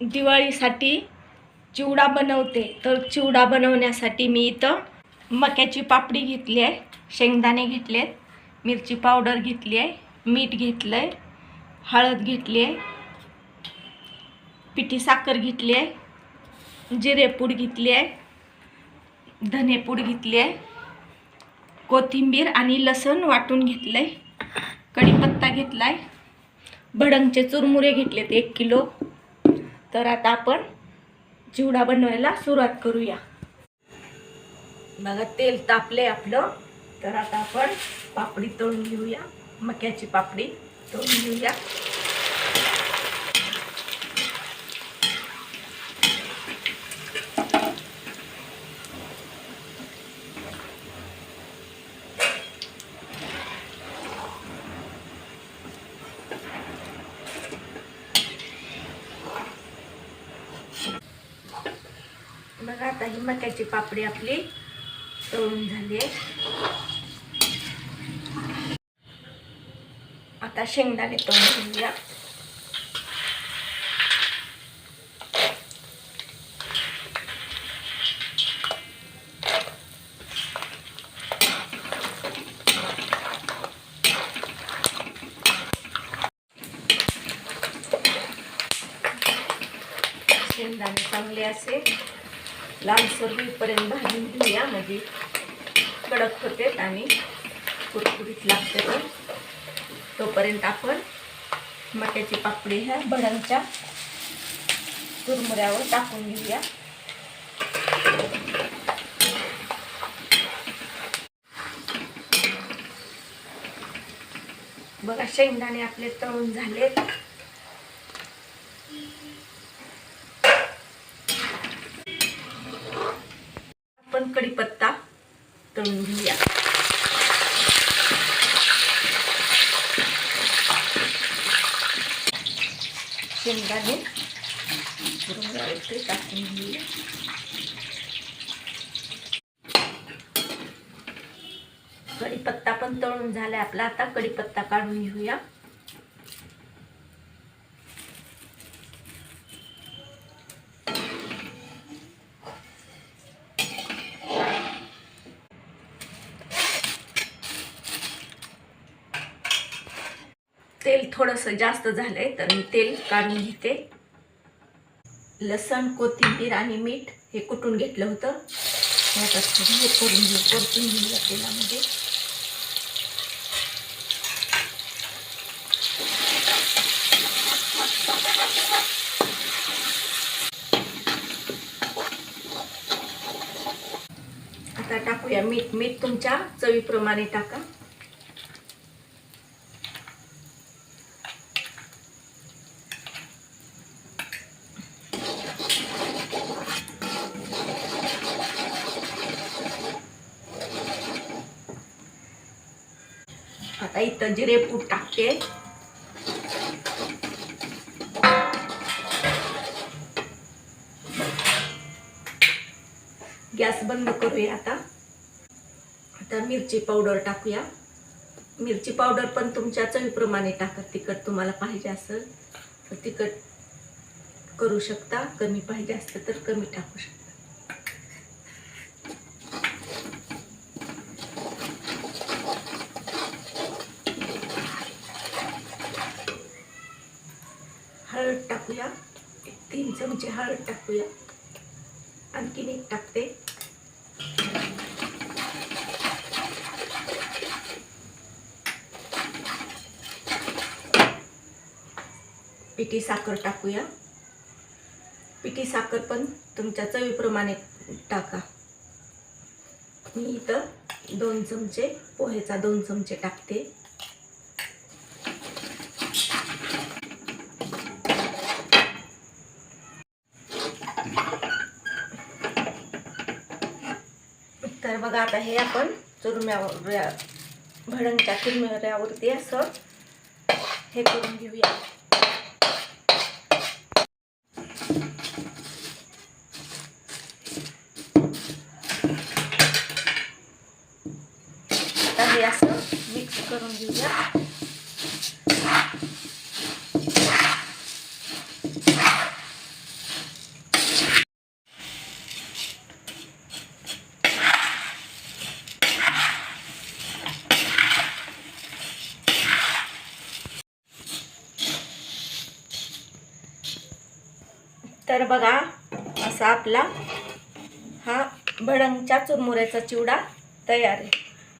दिवाळीसाठी चिवडा बनवते. तर चिवडा बनवण्यासाठी मी इथं मक्याची पापडी घेतली आहे शेंगदाणे घेतले आहेत मिरची पावडर घेतली आहे मीठ घेतलं आहे हळद घेतली आहे पिठी साखर घेतली आहे जिरेपूड घेतली आहे धनेपूड घेतली आहे कोथिंबीर आणि लसण वाटून घेतलं आहे कढीपत्ता घेतला आहे भडंगचे चुरमुरे घेतलेत एक किलो तर आता आपण चिवडा बनवायला सुरुवात करूया. बघा तेल तापले आपलं. तर आता आपण पापडी तळून घेऊया. मक्याची पापडी तळून घेऊया. बघा आता ही मक्याची पापडी आपली तळून झाली आहे. आता शेंगदाणे तळून घेऊया. शेंगदाणे चांगले असे. लालसर होईपर्यंत भाजून घेऊया म्हणजे कडक होते आणि कुरकुरीत लागते तर तोपर्यंत आपण मक्याची पापडी ह्या भडांच्या तुरमुऱ्यावर टाकून घेऊया. बघा शेंगदाणे आपले तळून झाले आपण कढीपत्ता तळून घेऊया. शेंगदाणे ते टाकून घेऊया. कढीपत्ता पण तळून झालाय आपला. आता कढीपत्ता काढून घेऊया. तेल थोडंसं जास्त झालं आहे तर मी तेल काढून घेते. लसण कोथिंबीर आणि मीठ हे कुटून घेतलं होतं. हे आता हे करून घेऊ परतून घेऊया तेलामध्ये. आता टाकूया मीठ. मीठ तुमच्या चवीप्रमाणे टाका. आता इथं जिरेपूड टाकते. गॅस बंद करूया आता. आता मिरची पावडर टाकूया. मिरची पावडर पण तुमच्या चवीप्रमाणे टाका तिखट तुम्हाला पाहिजे असेल तर तिखट करू शकता. कमी पाहिजे असतं तर कमी टाकू शकता हळद टाकूया एक तीन चमचे म्हणजे हळद टाकूया. आणखीन एक टाकते. पिठी साखर टाकूया. पिठी साखर पण तुमच्या चवीप्रमाणे टाका. मी इथं दोन चमचे पोहेचा दोन चमचे टाकते. बघा आता हे आपण चुरम्यावर भडंगच्या चुरम्यावरती असं हे करून घेऊया. आता हे असं मिक्स करून घेऊया. तर बघा असा आपला हा भडंगच्या चुरमुऱ्याचा चिवडा तयार आहे.